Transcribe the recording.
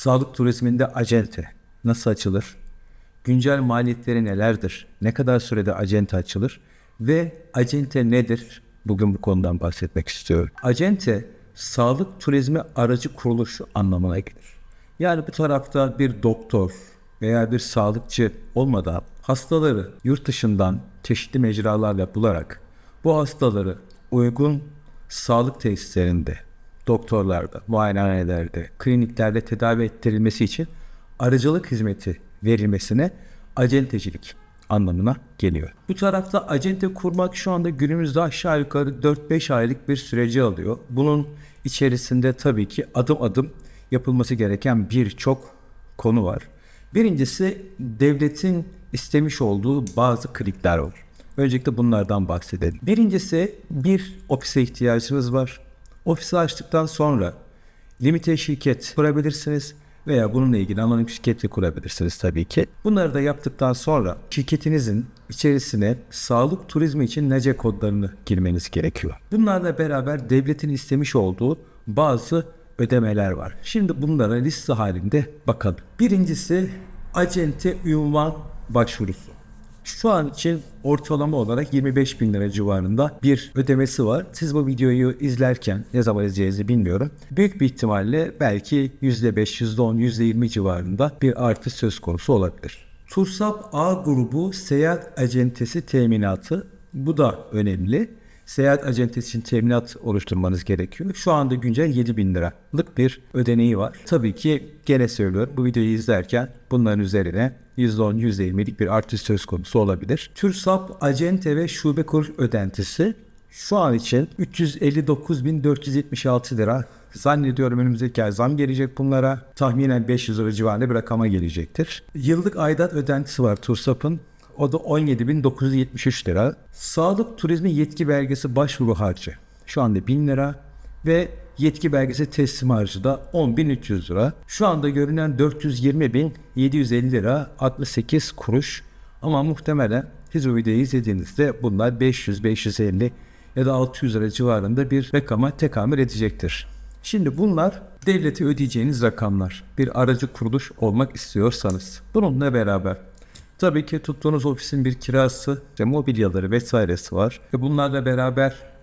Sağlık turizminde acente nasıl açılır? Güncel maliyetleri nelerdir? Ne kadar sürede acente açılır? Ve acente nedir? Bugün bu konudan bahsetmek istiyorum. Acente, sağlık turizmi aracı kuruluşu anlamına gelir. Yani bu tarafta bir doktor veya bir sağlıkçı olmadan hastaları yurt dışından çeşitli mecralarla bularak bu hastaları uygun sağlık tesislerinde, doktorlarda, muayenehanelerde, kliniklerde tedavi ettirilmesi için aracılık hizmeti verilmesine acentecilik anlamına geliyor. Bu tarafta acente kurmak şu anda günümüzde aşağı yukarı 4-5 aylık bir süreci alıyor. Bunun içerisinde tabii ki adım adım yapılması gereken birçok konu var. Birincisi devletin istemiş olduğu bazı kriterler var. Öncelikle bunlardan bahsedelim. Birincisi bir ofise ihtiyacınız var. Ofisi açtıktan sonra limite şirket kurabilirsiniz veya bununla ilgili anonim şirketi kurabilirsiniz tabii ki. Bunları da yaptıktan sonra şirketinizin içerisine sağlık turizmi için NC kodlarını girmeniz gerekiyor. Bunlarla beraber devletin istemiş olduğu bazı ödemeler var. Şimdi bunlara liste halinde bakalım. Birincisi acente ünvan başvurusu. Şu an için ortalama olarak 25 bin lira civarında bir ödemesi var. Siz bu videoyu izlerken ne zaman izleyeceğinizi bilmiyorum. Büyük bir ihtimalle belki %5, %10, %20 civarında bir artış söz konusu olabilir. Tursap A grubu seyahat acentesi teminatı. Bu da önemli. Seyahat acentesi için teminat oluşturmanız gerekiyor. Şu anda güncel 7 bin liralık bir ödeneği var. Tabii ki gene söylüyorum bu videoyu izlerken bunların üzerine %10, %20'lik bir artış söz konusu olabilir. TÜRSAP acente ve şube kuruş ödentisi şu an için 359.476 lira. Zannediyorum önümüzdeki ay zam gelecek bunlara. Tahminen 500 lira civarında bir rakama gelecektir. Yıllık aidat ödentisi var TURSAP'ın. O da 17.973 lira. Sağlık turizmi yetki belgesi başvuru harcı. Şu anda 1000 lira. Ve yetki belgesi teslim harcı da 10.300 lira. Şu anda görünen 420.750 lira 68 kuruş. Ama muhtemelen siz o videoyu izlediğinizde bunlar 500, 550 ya da 600 lira civarında bir rakama tekamül edecektir. Şimdi bunlar devlete ödeyeceğiniz rakamlar. Bir aracı kuruluş olmak istiyorsanız. Bununla beraber Tabii ki tuttuğunuz ofisin bir kirası, mobilyaları vesairesi var. Ve bunlarla beraber